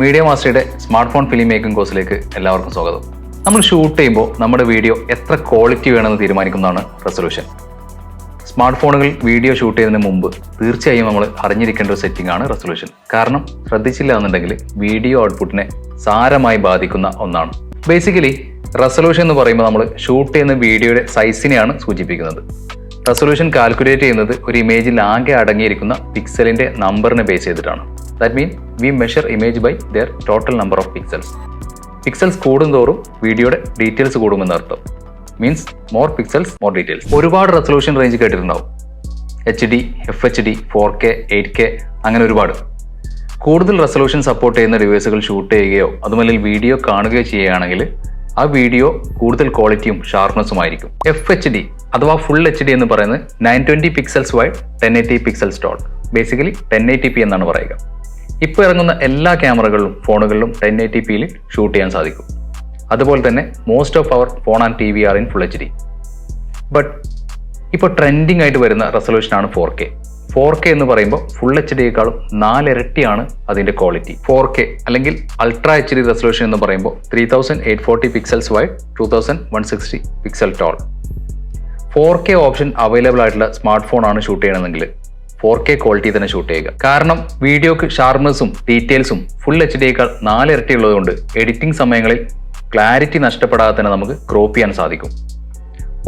Media മാസ്റ്ററുടെ smart phone film making കോഴ്സിലേക്ക് എല്ലാവർക്കും സ്വാഗതം. നമ്മൾ ഷൂട്ട് ചെയ്യുമ്പോൾ നമ്മുടെ വീഡിയോ എത്ര ക്വാളിറ്റി വേണമെന്ന് തീരുമാനിക്കുന്നതാണ് റെസൊല്യൂഷൻ സ്മാർട്ട് ഫോണുകൾ വീഡിയോ ഷൂട്ട് ചെയ്യുന്നതിന് മുമ്പ് തീർച്ചയായും നമ്മൾ അറിഞ്ഞിരിക്കേണ്ട ഒരു സെറ്റിംഗ് ആണ് റെസൊല്യൂഷൻ കാരണം ശ്രദ്ധിച്ചില്ല എന്നുണ്ടെങ്കിൽ വീഡിയോ ഔട്ട്പുട്ടിനെ സാരമായി ബാധിക്കുന്ന ഒന്നാണ്. ബേസിക്കലി റെസൊല്യൂഷൻ എന്ന് പറയുമ്പോൾ നമ്മൾ ഷൂട്ട് ചെയ്യുന്ന വീഡിയോയുടെ സൈസിനെയാണ് സൂചിപ്പിക്കുന്നത്. റെസൊല്യൂഷൻ കാൽക്കുലേറ്റ് ചെയ്യുന്നത് ഒരു ഇമേജിൽ ആകെ അടങ്ങിയിരിക്കുന്ന പിക്സലിന്റെ നമ്പറിനെ ബേസ് ചെയ്തിട്ടാണ്. That mean we measure image by their total number of pixels pixels കൂടുന്തോറും വീഡിയോയുടെ ഡീറ്റെയിൽസ് കൂടുമെന്ന് അർത്ഥം. Means more pixels more details ഒരുപാട് റെസൊല്യൂഷൻ റേഞ്ച് കേട്ടിട്ടുണ്ടാവും. H D F H D four K eight K അങ്ങനെ ഒരുപാട്. കൂടുതൽ റെസൊല്യൂഷൻ സപ്പോർട്ട് ചെയ്യുന്ന ഡിവൈസുകൾ ഷൂട്ട് ചെയ്യുകയോ അതുമല്ലെങ്കിൽ വീഡിയോ കാണുകയോ ചെയ്യുകയാണെങ്കിൽ ആ വീഡിയോ കൂടുതൽ ക്വാളിറ്റിയും ഷാർപ്നെസ്സും ആയിരിക്കും. എഫ് എച്ച് ഡി അഥവാ ഫുൾ എച്ച് ഡി എന്ന് പറയുന്നത് nine twenty pixels wide ten eighty pixels dot basically ten eighty P എന്നാണ് പറയുക. ഇപ്പോൾ ഇറങ്ങുന്ന എല്ലാ ക്യാമറകളിലും ഫോണുകളിലും ടെൻ എയ്റ്റി പിയിൽ ഷൂട്ട് ചെയ്യാൻ സാധിക്കും. അതുപോലെ തന്നെ most of our phone and T V are in full H D but ഇപ്പോൾ ട്രെൻഡിങ് ആയിട്ട് വരുന്ന റെസൊല്യൂഷനാണ് ഫോർ കെ ഫോർ കെ എന്ന് പറയുമ്പോൾ ഫുൾ എച്ച് ഡിയേക്കാളും നാലിരട്ടിയാണ് അതിന്റെ ക്വാളിറ്റി ഫോർ കെ അല്ലെങ്കിൽ അൾട്രാ എച്ച് ഡി റെസൊല്യൂഷൻ എന്ന് പറയുമ്പോൾ three thousand eight forty pixels wide two thousand one sixty pixel tall four K option available ആയിട്ടുള്ള സ്മാർട്ട് ഫോൺ ആണ് ഷൂട്ട് ചെയ്യണമെങ്കിൽ ഫോർ കെ ക്വാളിറ്റി തന്നെ ഷൂട്ട് ചെയ്യുക. കാരണം വീഡിയോക്ക് ഷാർപ്നെസ്സും ഡീറ്റെയിൽസും ഫുൾ എച്ച് ഡിയേക്കാൾ നാലിരട്ടി ഉള്ളതുകൊണ്ട് എഡിറ്റിംഗ് സമയങ്ങളിൽ ക്ലാരിറ്റി നഷ്ടപ്പെടാതെ തന്നെ നമുക്ക് ക്രോപ്പ് ചെയ്യാൻ സാധിക്കും.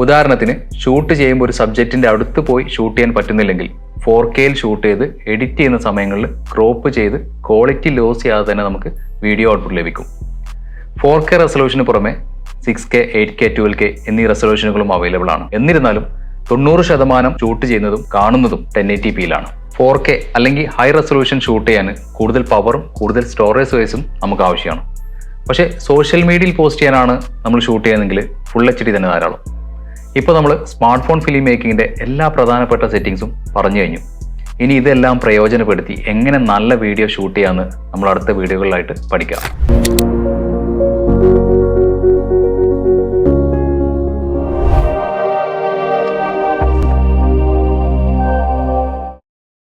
ഉദാഹരണത്തിന് ഷൂട്ട് ചെയ്യുമ്പോൾ ഒരു സബ്ജക്റ്റിന്റെ അടുത്ത് പോയി ഷൂട്ട് ചെയ്യാൻ പറ്റുന്നില്ലെങ്കിൽ ഫോർ കെയിൽ ഷൂട്ട് ചെയ്ത് എഡിറ്റ് ചെയ്യുന്ന സമയങ്ങളിൽ ക്രോപ്പ് ചെയ്ത് ക്വാളിറ്റി ലോസ് ചെയ്യാതെ തന്നെ നമുക്ക് വീഡിയോ ഔട്ട്പുട്ട് ലഭിക്കും. ഫോർ കെ റെസൊല്യൂഷന് പുറമെ six K eight K twelve K എന്നീ റെസൊല്യൂഷനുകളും അവൈലബിൾ ആണ്. എന്നിരുന്നാലും തൊണ്ണൂറ് ശതമാനം ഷൂട്ട് ചെയ്യുന്നതും കാണുന്നതും ടെൻ എ ടി പിയിലാണ് ഫോർ കെ അല്ലെങ്കിൽ ഹൈ റെസൊല്യൂഷൻ ഷൂട്ട് ചെയ്യാൻ കൂടുതൽ പവറും കൂടുതൽ സ്റ്റോറേജ് സ്പേസും നമുക്ക് ആവശ്യമാണ്. പക്ഷേ സോഷ്യൽ മീഡിയയിൽ പോസ്റ്റ് ചെയ്യാനാണ് നമ്മൾ ഷൂട്ട് ചെയ്യുന്നതെങ്കിൽ ഫുൾ എച്ച് ഡി തന്നെ ധാരാളം. ഇപ്പോൾ നമ്മൾ സ്മാർട്ട് ഫോൺ ഫിലിം മേക്കിങ്ങിന്റെ എല്ലാ പ്രധാനപ്പെട്ട സെറ്റിങ്സും പറഞ്ഞു കഴിഞ്ഞു. ഇനി ഇതെല്ലാം പ്രയോജനപ്പെടുത്തി എങ്ങനെ നല്ല വീഡിയോ ഷൂട്ട് ചെയ്യാമെന്ന് നമ്മൾ അടുത്ത വീഡിയോകളിലായിട്ട് പഠിക്കാം.